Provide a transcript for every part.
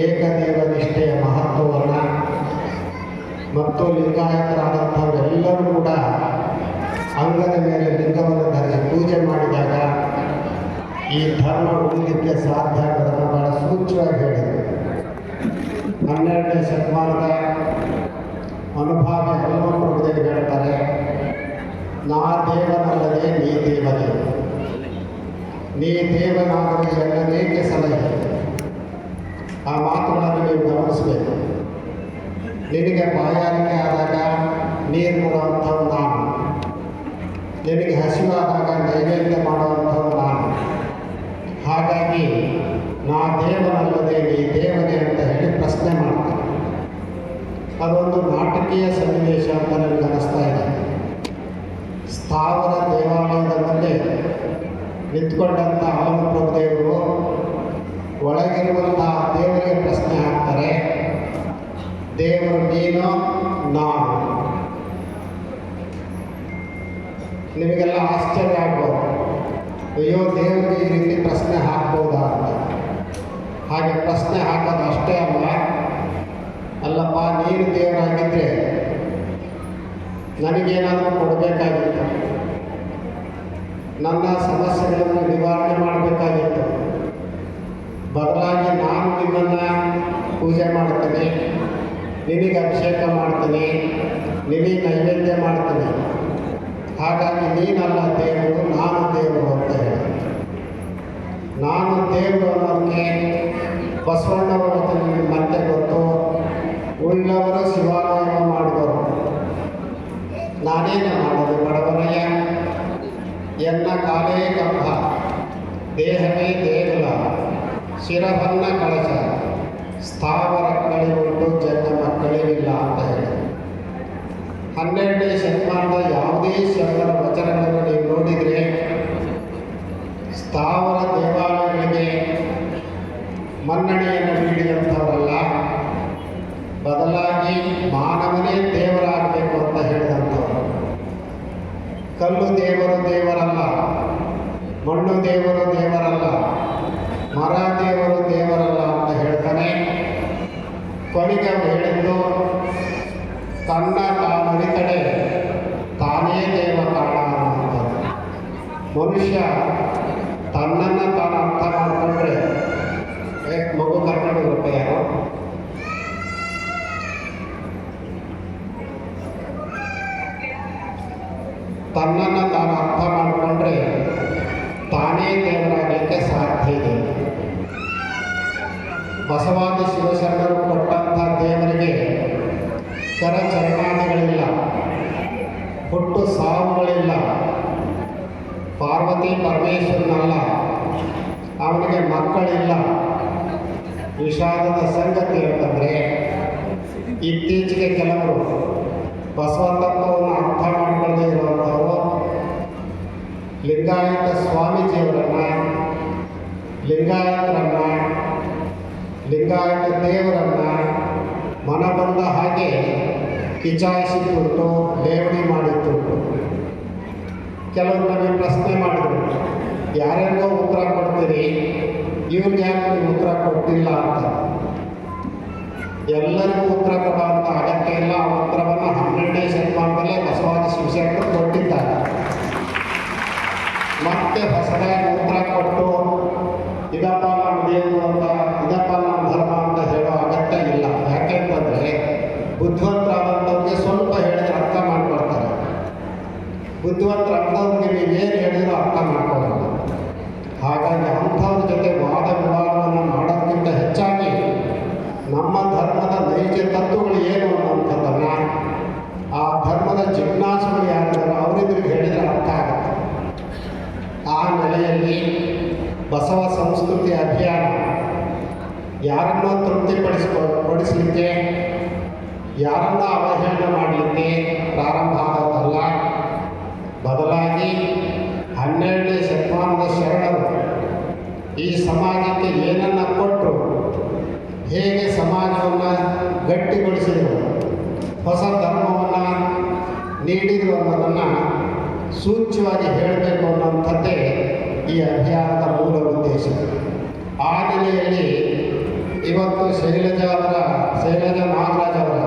ಏಕದೇವ ನಿಷ್ಠೆಯ ಮಹತ್ವವನ್ನು ಮತ್ತು ಲಿಂಗಾಯತರಾದಂಥವರೆಲ್ಲರೂ ಕೂಡ ಅಂಗದ ಮೇಲೆ ಲಿಂಗವನ್ನು ಧರಿಸಿ ಪೂಜೆ ಮಾಡಿದಾಗ ಈ ಧರ್ಮ ಉಳಿಲಿಕ್ಕೆ ಸಾಧ್ಯ ಆಗೋದನ್ನು ಬಹಳ ಸೂಚ್ಯವಾಗಿ ಹೇಳಿದೆ ಹನ್ನೆರಡನೇ ಶತಮಾನದ ಅನುಭಾವ ಹಲವು ಹೇಳ್ತಾರೆ, ನಾ ದೇವನಲ್ಲದೆ ನೀ ದೇವನೇ ನೀ ದೇವನಾದರೂ ಎಲ್ಲನೇಕೆ ಸಲಹೆ? ಆ ಮಾತುಗಳನ್ನು ನೀವು ಗಮನಿಸಬೇಕು. ನಿನಗೆ ಬಾಯಾರಿಕೆ ಆದಾಗ ನೀರು ಕೊಡುವಂಥವ್ರು ನಾನು. ನಿನಗೆ ಹಸಿವಾದಾಗ ನೈವೇದ್ಯ ಮಾಡುವಂಥವ್ರು ನಾನು. ಹಾಗಾಗಿ ನಾ ದೇವನಲ್ಲದೆ ನೀ ದೇವನೇ ಅಂತ ಹೇಳಿ ಪ್ರಶ್ನೆ ಮಾಡ್ತಾರೆ ಅದೊಂದು ನಾಟಕೀಯ ಸನ್ನಿವೇಶ ಅಂತ ನನಗೆ ಅನ್ನಿಸ್ತಾ ಇದೆ. ಸ್ಥಾವರ ದೇವಾಲಯದ ಮುಂದೆ ನಿಂತ್ಕೊಂಡಂಥ ಹಲವು ಒಳಗಿರುವಂತಹ ದೇವರಿಗೆ ಪ್ರಶ್ನೆ ಹಾಕ್ತಾರೆ, ದೇವರು ನೀನು ನಾನು? ನಿಮಗೆಲ್ಲ ಆಶ್ಚರ್ಯ ಆಗ್ಬೋದು. ಅಯ್ಯೋ, ದೇವರಿಗೆ ಈ ರೀತಿ ಪ್ರಶ್ನೆ ಹಾಕ್ಬೋದಾ ಅಂತ. ಹಾಗೆ ಪ್ರಶ್ನೆ ಹಾಕೋದು ಅಷ್ಟೇ ಅಲ್ಲ. ಅಲ್ಲಪ್ಪ, ನೀನು ದೇವರಾಗಿದ್ದರೆ ನನಗೇನಾದರೂ ಕೊಡಬೇಕಾಗಿತ್ತು. ನನ್ನ ಸಮಸ್ಯೆಗಳನ್ನು ನಿವಾರಣೆ ಮಾಡಬೇಕಾಗಿತ್ತು ಬದಲಾಗಿ ನಾನು ನಿನ್ನನ್ನು ಪೂಜೆ ಮಾಡ್ತೀನಿ ನಿನಗೆ ಅಭಿಷೇಕ ಮಾಡ್ತೀನಿ, ನಿಮಗೆ ನೈವೇದ್ಯ ಮಾಡ್ತೀನಿ. ಹಾಗಾಗಿ ನೀನಲ್ಲ ದೇವರು, ನಾನು ದೇವರು ಅಂತ ಹೇಳಿ. ನಾನು ದೇವರು ಅನ್ನೋದಕ್ಕೆ ಬಸವಣ್ಣವರ ಮತ್ತು ನಿಮಗೆ ಮತ್ತೆ ಗೊತ್ತು. ಉಳ್ಳವರು ಶಿವಾಲಯ ಮಾಡಿದವರು. ನಾನೇನು ಮಾಡೋದು ಬಡವನಯ್ಯ ಎನ್ನ ಕಾಲೇ ಕಂಬ ದೇಹವೇ ದೇಗುಲ, ಶಿರವನ್ನ ಕಳಚ ಸ್ಥಾವರ ಕಳಿವುಂಟು ಜನ ಮಕ್ಕಳಿಗಿಲ್ಲ ಅಂತ ಹೇಳಿ ಹನ್ನೆರಡನೇ ಶತಮಾನದ ಯಾವುದೇ ಶರಣರ ವಚನಗಳನ್ನು ನೀವು ನೋಡಿದರೆ, ಸ್ಥಾವರ ದೇವಾಲಯಗಳಿಗೆ ಮನ್ನಣೆಯನ್ನು ನೀಡಿದಂಥವರಲ್ಲ, ಬದಲಾಗಿ ಮಾನವನೇ ದೇವರಾಗಬೇಕು ಅಂತ ಹೇಳಿದಂಥವರು. ಕಲ್ಲು ದೇವರು ದೇವರಲ್ಲ, ಮಣ್ಣು ದೇವರು ದೇವರಲ್ಲ, ಮರ ದೇವರು ದೇವರಲ್ಲ ಅಂತ ಹೇಳ್ತಾನೆ ಕೊನೆಗೆ ಅವರು ಹೇಳಿದ್ದು ತನ್ನ ತಾನರಿತಡೆ ತಾನೇ ದೇವ ಕಾರಣ ಅನ್ನುವಂಥದ್ದು. ಮನುಷ್ಯ ತನ್ನನ್ನು ತಾನು ಅರ್ಥ ಮಾಡಿಕೊಂಡ್ರೆ ಮಗು ಕರ್ಕೊಂಡು ಬರಪ್ಪ ಯಾರು? ತನ್ನನ್ನು ತಾನು ಅರ್ಥ ಮಾಡಿಕೊಂಡ್ರೆ, ತಾನೇ ದೇವರಾಗಲಿಕ್ಕೆ ಸಾಧ್ಯ ಇದೆ. ಬಸವಾದಿ ಶಿವಶರಣರು ಕೊಟ್ಟಂಥ ದೇವರಿಗೆ ಕರಚರಣಾದಿಗಳಿಲ್ಲ ಹುಟ್ಟು ಸಾವುಗಳಿಲ್ಲ. ಪಾರ್ವತಿ ಪರಮೇಶ್ವರನಲ್ಲ, ಅವನಿಗೆ ಮಕ್ಕಳಿಲ್ಲ. ವಿಷಾದದ ಸಂಗತಿ ಅಂತಂದರೆ ಇತ್ತೀಚೆಗೆ ಕೆಲವರು ಬಸವತತ್ವವನ್ನು ಅರ್ಥ ಮಾಡಿಕೊಳ್ಳದೆ ಇರುವಂಥವರು ಲಿಂಗಾಯತ ಸ್ವಾಮೀಜಿಯವರನ್ನು, ಲಿಂಗಾಯತರನ್ನು ಲಿಂಗಾಯತ ದೇವರನ್ನು ಮನ ಬಂದ ಹಾಗೆ ಕಿಚಾಯಿಸಿದ್ದುಂಟು ದೇವಣಿ ಮಾಡಿದ್ದುಂಟು ಕೆಲವರು ನಮಗೆ ಪ್ರಶ್ನೆ ಮಾಡಿದ್ರು ಯಾರ್ಯಾರೋ ಉತ್ತರ ಕೊಡ್ತೀರಿ? ಇವ್ರಿಗೆ ಯಾಕೆ ಉತ್ತರ ಕೊಟ್ಟಿಲ್ಲ ಅಂತ? ಎಲ್ಲರಿಗೂ ಉತ್ತರ ಕೊಡುವಂಥ ಅಗತ್ಯ ಇಲ್ಲ, ಆ ಉತ್ತರವನ್ನು ಹನ್ನೆರಡನೇ ಶತಮಾನದಲ್ಲೇ ಬಸವಾದಿ ಶಿವಶಂಕರ್ ಕೊಟ್ಟಿದ್ದಾರೆ. ಮತ್ತೆ ಹೊಸದಾಗಿ ಉತ್ತರ ಕೊಟ್ಟು, ಇದಪ್ಪ ನಮ್ಮ ದೇವರು ಬುದ್ಧಿವಂತರಾದಂಥವ್ರಿಗೆ ಸ್ವಲ್ಪ ಹೇಳಿದ್ರೆ ಅರ್ಥ ಮಾಡ್ಕೊಳ್ತಾರೆ. ಬುದ್ಧಿವಂತರಾದವ್ರಿಗೆ ನೀವು ಏನು ಹೇಳಿದ್ರು ಅರ್ಥ ಮಾಡ್ಕೊಳ್ಳಲ್ಲ ಹಾಗಾಗಿ ಅಂಥವ್ರ ಜೊತೆ ವಾದ ವಿವಾದವನ್ನು ಮಾಡೋದಕ್ಕಿಂತ ಹೆಚ್ಚಾಗಿ ನಮ್ಮ ಧರ್ಮದ ನೈಜ ತತ್ವಗಳು ಏನು ಅನ್ನುವಂಥದ್ದನ್ನು ಆ ಧರ್ಮದ ಜಿಜ್ಞಾಸುಗಳು ಯಾರಿದ್ದಾರೆ ಅವರಿದ್ರಿಗೆ ಹೇಳಿದರೆ ಅರ್ಥ ಆಗುತ್ತೆ. ಆ ನೆಲೆಯಲ್ಲಿ ಬಸವ ಸಂಸ್ಕೃತಿ ಅಭಿಯಾನ ಯಾರನ್ನೋ ತೃಪ್ತಿಪಡಿಸ್ಕೊ, ಪಡಿಸಲಿಕ್ಕೆ ಯಾರನ್ನ ಅವಹೇಳನ ಮಾಡಲಿಕ್ಕೆ ಪ್ರಾರಂಭ ಆದದ್ದಲ್ಲ? ಬದಲಾಗಿ ಹನ್ನೆರಡನೇ ಶತಮಾನದ ಶರಣರು ಈ ಸಮಾಜಕ್ಕೆ ಏನನ್ನು ಕೊಟ್ಟರು ಹೇಗೆ ಸಮಾಜವನ್ನು ಗಟ್ಟಿಗೊಳಿಸಿದರು? ಹೊಸ ಧರ್ಮವನ್ನು ನೀಡಿದರು ಅನ್ನೋದನ್ನು ಸೂಚ್ಯವಾಗಿ ಹೇಳಬೇಕು ಅನ್ನೋಂಥದ್ದೇ ಈ ಅಭಿಯಾನದ ಮೂಲ ಉದ್ದೇಶ. ಆ ನೆಲೆಯಲ್ಲಿ ಇವತ್ತು ಶೈಲಜಾ ಅವರ, ಶೈಲಜಾ ನಾಗರಾಜ್ ಅವರ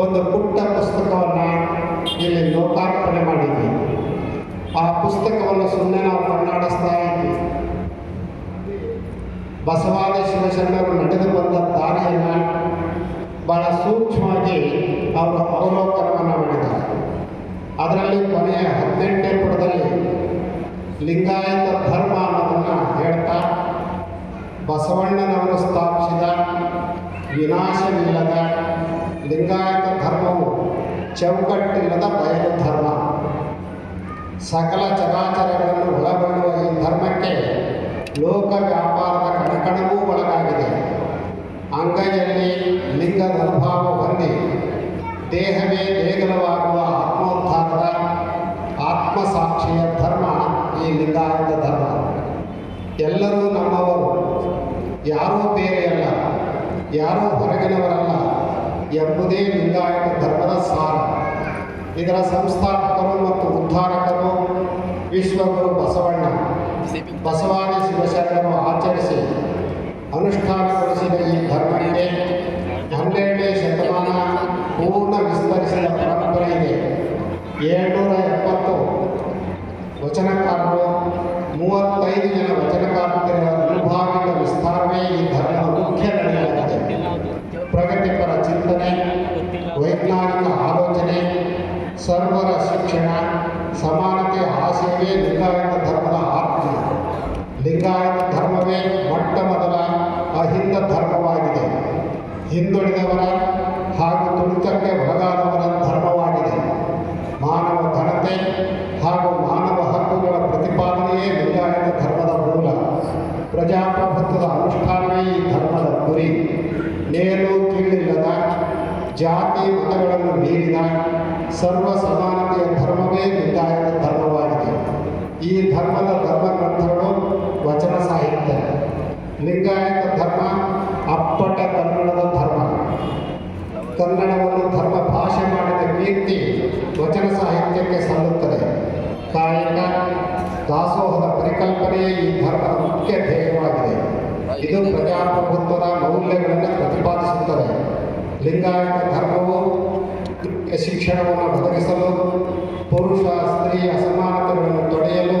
ಒಂದು ಪುಟ್ಟ ಪುಸ್ತಕವನ್ನು ಇಲ್ಲಿ ಲೋಕಾರ್ಪಣೆ ಮಾಡಿದ್ವಿ. ಆ ಪುಸ್ತಕವನ್ನು ಸುಮ್ಮನೆ ನಾವು ಕಣ್ಣಾಡಿಸ್ತಾ ಇದ್ವಿ. ಬಸವಾದಿ ಶಿವಶರಣರು ನಡೆದು ಬಂದ ದಾರಿಯನ್ನು ಬಹಳ ಸೂಕ್ಷ್ಮವಾಗಿ ಅವರು ಅವಲೋಕನವನ್ನು ಮಾಡಿದ್ದಾರೆ. ಅದರಲ್ಲಿ ಕೊನೆಯ ಹದಿನೆಂಟನೇ ಪುಟದಲ್ಲಿ ಲಿಂಗಾಯತ ಧರ್ಮ ಅನ್ನೋದನ್ನು ಹೇಳ್ತಾ ಬಸವಣ್ಣನವರು ಸ್ಥಾಪಿಸಿದ ವಿನಾಶವಿಲ್ಲದ ಚೌಕಟ್ಟಿಲ್ಲದ ಬಯಲು ಧರ್ಮ ಸಕಲ ಚರಾಚರಗಳನ್ನು ಒಳಗೊಳ್ಳುವ ಈ ಧರ್ಮಕ್ಕೆ ಲೋಕ ವ್ಯಾಪಾರದ ಕಣಕಣವೂ ಒಳಗಾಗಿದೆ. ಅಂಗೈಯಲ್ಲಿ ಲಿಂಗದ ಅನುಭಾವ ಹೊಂದಿ ದೇಹವೇ ದೇಗಲವಾಗುವ ಆತ್ಮೋದ್ಧಾರದ, ಆತ್ಮಸಾಕ್ಷಿಯ ಧರ್ಮ ಈ ಲಿಂಗಾಯತ ಧರ್ಮ. ಎಲ್ಲರೂ ನಮ್ಮವರು. ಯಾರೂ ಬೇರೆಯಲ್ಲ, ಯಾರೂ ಹೊರಗಿನವರಲ್ಲ. ಎಂಬುದೇ ಲಿಂಗಾಯತ ಧರ್ಮದ ಸಾರ ಇದರ ಸಂಸ್ಥಾಪಕರು ಮತ್ತು ಉದ್ಧಾರಕರು ವಿಶ್ವಗುರು ಬಸವಣ್ಣ. ಬಸವಾದಿ ಶಿವಶರಣರು ಆಚರಿಸಿ ಅನುಷ್ಠಾನಗೊಳಿಸಿದ ಈ ಧರ್ಮಕ್ಕೆ ಹನ್ನೆರಡನೇ ಶತಮಾನ ಪೂರ್ಣ ವಿಸ್ತರಿಸಿದ ಪರಂಪರೆ ಇದೆ. ಏಳ್ನೂರ ಎಪ್ಪತ್ತು ವಚನಕಾರರು, ಮೂವತ್ತೈದು ಜನ ವಚನಕಾರರ ಅನುಭಾವಿಕ ವಿಸ್ತಾರವೇ ಈ ಧರ್ಮದ ಮುಖ್ಯ ನಡೆಯಾಗಿದೆ ಹಿಂದುಳಿದವರ ಹಾಗೂ ತುಳಿತಕ್ಕೆ ಒಳಗಾದವರ ಧರ್ಮವಾಗಿದೆ. ಮಾನವ ಘನತೆ ಹಾಗೂ ಮಾನವ ಹಕ್ಕುಗಳ ಪ್ರತಿಪಾದನೆಯೇ ಲಿಂಗಾಯತ ಧರ್ಮದ ಮೂಲ. ಪ್ರಜಾಪ್ರಭುತ್ವದ ಅನುಷ್ಠಾನವೇ ಈ ಧರ್ಮದ ಗುರಿ. ನೇರು ಕೀಳಿಲ್ಲದ ಜಾತಿ ಮತಗಳನ್ನು ಮೀರಿದ ಸರ್ವ ಸಮಾನತೆಯ ಧರ್ಮವೇ ಲಿಂಗಾಯತ ಧರ್ಮವಾಗಿದೆ. ಈ ಧರ್ಮದ ಧರ್ಮಗ್ರಂಥಗಳು ವಚನ ಸಾಹಿತ್ಯ. ಲಿಂಗಾಯತ ಪರಿಕಲ್ಪನೆಯೇ ಈ ಧರ್ಮದ ಮುಖ್ಯ ಧ್ಯೇಯವಾಗಿದೆ. ಇದು ಪ್ರಜಾಪ್ರಭುತ್ವದ ಮೌಲ್ಯಗಳನ್ನು ಪ್ರತಿಪಾದಿಸುತ್ತದೆ. ಲಿಂಗಾಯತ ಧರ್ಮವು ಶಿಕ್ಷಣವನ್ನು ಒದಗಿಸಲು, ಪುರುಷ, ಸ್ತ್ರೀ ಅಸಮಾನತೆಗಳನ್ನು ತೊಡೆಯಲು,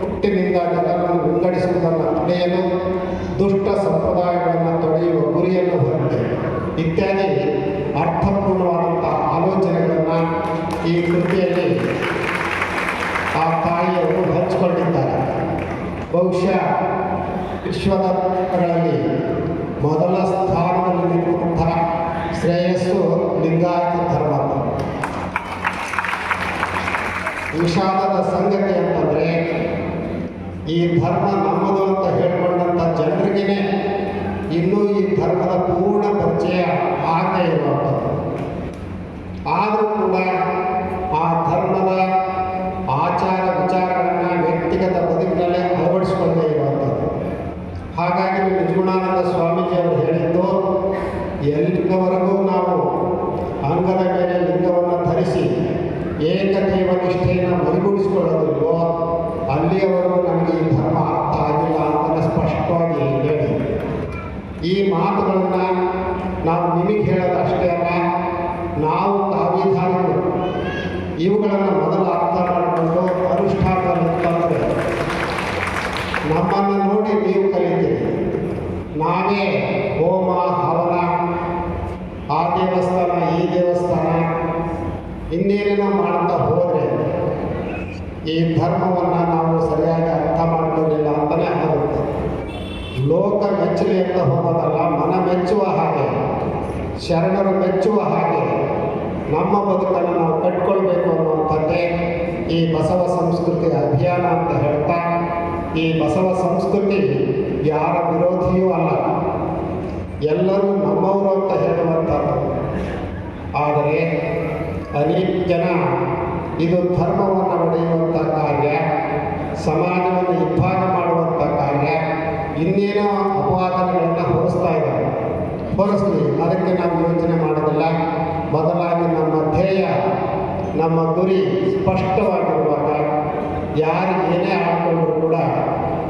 ಹುಟ್ಟಿನಿಂದ ಜನರನ್ನು ವಿಂಗಡಿಸುವುದನ್ನು ತಡೆಯಲು ದುಷ್ಟ ಸಂಪ್ರದಾಯಗಳನ್ನು ತೊಡೆಯುವ ಗುರಿಯನ್ನು ಹೊಂದಿದೆ. ಇತ್ಯಾದಿ ಬಹುಶಃ ವಿಶ್ವದಲ್ಲಿ ಮೊದಲ ಸ್ಥಾನದಲ್ಲಿ ನಿಲ್ಲುವಂತಹ ಶ್ರೇಯಸ್ಸು ಲಿಂಗಾಯತ ಧರ್ಮ ವಿಷಾದದ ಸಂಗತಿ ಅಂತಂದರೆ ಈ ಧರ್ಮ ನಮ್ಮದು ಅಂತ ಹೇಳ್ಕೊಂಡಂಥ ಜನರಿಗೆ ಇನ್ನೂ ಈ ಧರ್ಮದ ಪೂರ್ಣ ಪರಿಚಯ ಆಗದೇ ಇರುವಂಥದ್ದು ಆದರೂ ಕೂಡ ಆ ಧರ್ಮದ ಆಚಾರ ವಿಚಾರಗಳನ್ನು ವ್ಯಕ್ತಿಗತ ಬದುಕಿನಲ್ಲಿ ಅಳವಡಿಸಿಕೊಳ್ಳದೇ ಇರುವಂಥದ್ದು ಹಾಗಾಗಿ ನಿಜಗುಣಾನಂದ ಸ್ವಾಮೀಜಿಯವರು ಹೇಳಿದ್ದು ಎಲ್ಲಿವರೆಗೂ ನಾವು ಅಂಗದ ಮೇಲೆ ಲಿಂಗವನ್ನು ಧರಿಸಿ ಏಕದೇವ ನಿಷ್ಠೆಯನ್ನು ಮೈಗೂಡಿಸಿಕೊಳ್ಳೋದಿಲ್ವೋ ಅಲ್ಲಿಯವರೆಗೂ ನಮಗೆ ಈ ಧರ್ಮ ಅರ್ಥ ಆಗಿಲ್ಲ ಅಂತ ಸ್ಪಷ್ಟವಾಗಿ ಹೇಳಿ ಈ ಮಾತುಗಳನ್ನು ನಾವು ನಿಮಗೆ ಹೇಳೋದು ಅಷ್ಟೇ ಅಲ್ಲ, ನಾವು ಕಾವ್ಯಧಾರಿಗಳು ಇವುಗಳನ್ನು ಮೊದಲು ಅರ್ಥ ಮಾಡಿಕೊಂಡು ಅನುಷ್ಠಾನದಲ್ಲಿ ತಂದರೆ ನಮ್ಮನ್ನು ನೋಡಿ ನೀವು ಕಲಿತೀರಿ. ನಾವೇ ಹೋಮ, ಹವನ, ಆ ದೇವಸ್ಥಾನ, ಈ ದೇವಸ್ಥಾನ, ಇನ್ನೇನೇನೋ ಮಾಡ್ತಾ ಹೋದರೆ ಈ ಧರ್ಮವನ್ನು ನಾವು ಸರಿಯಾಗಿ ಅರ್ಥ ಮಾಡ್ಕೊಂಡಿಲ್ಲ ಅಂತಲೇ ಆಗುತ್ತೆ ಲೋಕ ಮೆಚ್ಚಲಿ ಅಂತ ಹೋಗೋದಲ್ಲ ಮನ ಮೆಚ್ಚುವ ಹಾಗೆ, ಶರಣರು ಮೆಚ್ಚುವ ಹಾಗೆ ನಮ್ಮ ಬದುಕನ್ನು ನಾವು ಕಟ್ಕೊಳ್ಬೇಕು ಅನ್ನುವಂಥದ್ದೇ ಈ ಬಸವ ಸಂಸ್ಕೃತಿ ಅಭಿಯಾನ ಅಂತ ಹೇಳ್ತಾ, ಈ ಬಸವ ಸಂಸ್ಕೃತಿ ಯಾರ ವಿರೋಧಿಯೂ ಅಲ್ಲ. ಎಲ್ಲರೂ ನಮ್ಮವರು ಅಂತ ಹೇಳುವಂಥದ್ದು. ಆದರೆ ಅನೇಕ ಜನ ಇದು ಧರ್ಮವನ್ನು ಒಡೆಯುವಂಥ ಕಾರ್ಯ, ಸಮಾಜವನ್ನು ಇಬ್ಬಾಗ ಇನ್ನೇನೋ ಅಪವಾದಗಳನ್ನು ಹೊರಿಸ್ತಾ ಇದ್ದಾರೆ. ಹೊರಿಸ್ಲಿ, ಅದಕ್ಕೆ ನಾವು ಯೋಚನೆ ಮಾಡೋದಿಲ್ಲ. ಮೊದಲಾಗಿ ನಮ್ಮ ಧ್ಯೇಯ, ನಮ್ಮ ಗುರಿ ಸ್ಪಷ್ಟವಾಗಿರುವಾಗ ಯಾರು ಏನೇ ಆಡ್ಕೊಂಡ್ರು ಕೂಡ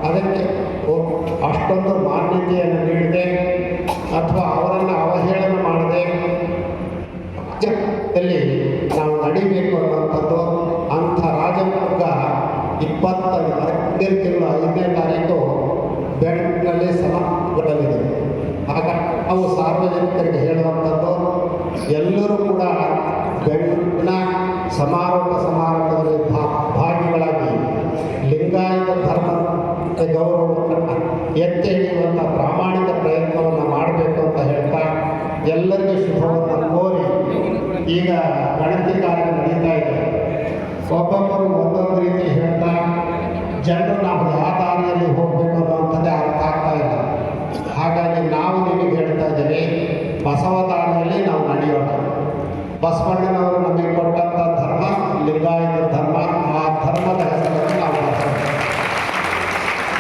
ಅದಕ್ಕೆ ಅಷ್ಟೊಂದು ಮಾನ್ಯತೆಯನ್ನು ನೀಡದೆ ಅಥವಾ ಅವರನ್ನು ಅವಹೇಳನ ಮಾಡದೆ ರಾಜ್ಯದಲ್ಲಿ ನಾವು ನಡಿಬೇಕು ಅನ್ನುವಂಥದ್ದು ಅಂಥ ರಾಜಮಾರ್ಗ ಇಪ್ಪತ್ತ ಹದಿನೈದು ತಿಂಗಳು ಐದನೇ ತಾರೀಕು ಬೆಂಗಳೂರಿನಲ್ಲಿ ಸಮಾರಂಭಗೊಳ್ಳಲಿದೆ ಆಗ ಅವು ಸಾರ್ವಜನಿಕರಿಗೆ ಹೇಳುವಂಥದ್ದು, ಎಲ್ಲರೂ ಕೂಡ ಬೆಂಗಳೂರಿನ ಸಮಾರೋಪ ಸಮಾರಂಭದಲ್ಲಿ ಭಾಗಿಗಳಾಗಿ ಲಿಂಗಾಯತ ಧರ್ಮಕ್ಕೆ ಗೌರವವನ್ನು ಎತ್ತಿ ಹಿಡಿಯುವಂಥ ಪ್ರಾಮಾಣಿಕ ಪ್ರಯತ್ನವನ್ನು ಮಾಡಬೇಕು ಅಂತ ಹೇಳ್ತಾ ಎಲ್ಲರಿಗೂ ಶುಭವನ್ನು ಕೋರಿ ಈಗ ಗಣತಿ ಕಾರ್ಯ ನಡೀತಾ ಇದೆ. ಒಬ್ಬೊಬ್ಬರು ಒಂದೊಂದು ರೀತಿ ಹೇಳ್ತಾ ಜನರು ನಾವು ಯಾವ ದಾರಿಯಲ್ಲಿ ಹೋಗಬೇಕು ಅನ್ನುವಂಥದ್ದೇ ಅರ್ಥ ಆಗ್ತಾ ಇಲ್ಲ ಹಾಗಾಗಿ ನಾವು ನಿಮಗೆ ಹೇಳ್ತಾ ಇದ್ದೀವಿ ಬಸವ ದಾರಿಯಲ್ಲಿ ನಾವು ನಡೆಯೋಣ ಬಸವಣ್ಣನವರು ನಮಗೆ ಕೊಟ್ಟಂಥ ಧರ್ಮ, ಲಿಂಗಾಯತ ಧರ್ಮ, ಆ ಧರ್ಮದ ಹೆಸರನ್ನು ನಾವು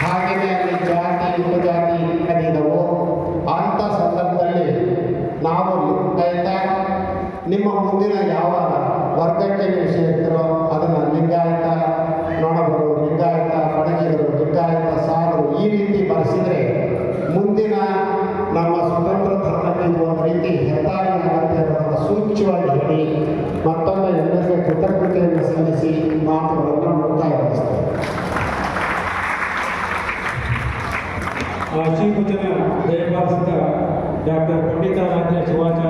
ಹಾಗೆಯೇ ಅಲ್ಲಿ ಜಾತಿ, ಉಪಜಾತಿ ಇದ್ದವು ಅಂಥ ಸಂದರ್ಭದಲ್ಲಿ ನಾವು ಲಿಂಗಾಯತ, ನಿಮ್ಮ ಮುಂದಿನ ಯಾವ ವರ್ಗಕ್ಕೆ ನೀವು ಸೇರ್ತೀರೋ वाजता डॉक्टर पंडिता राजा शिवाचार्य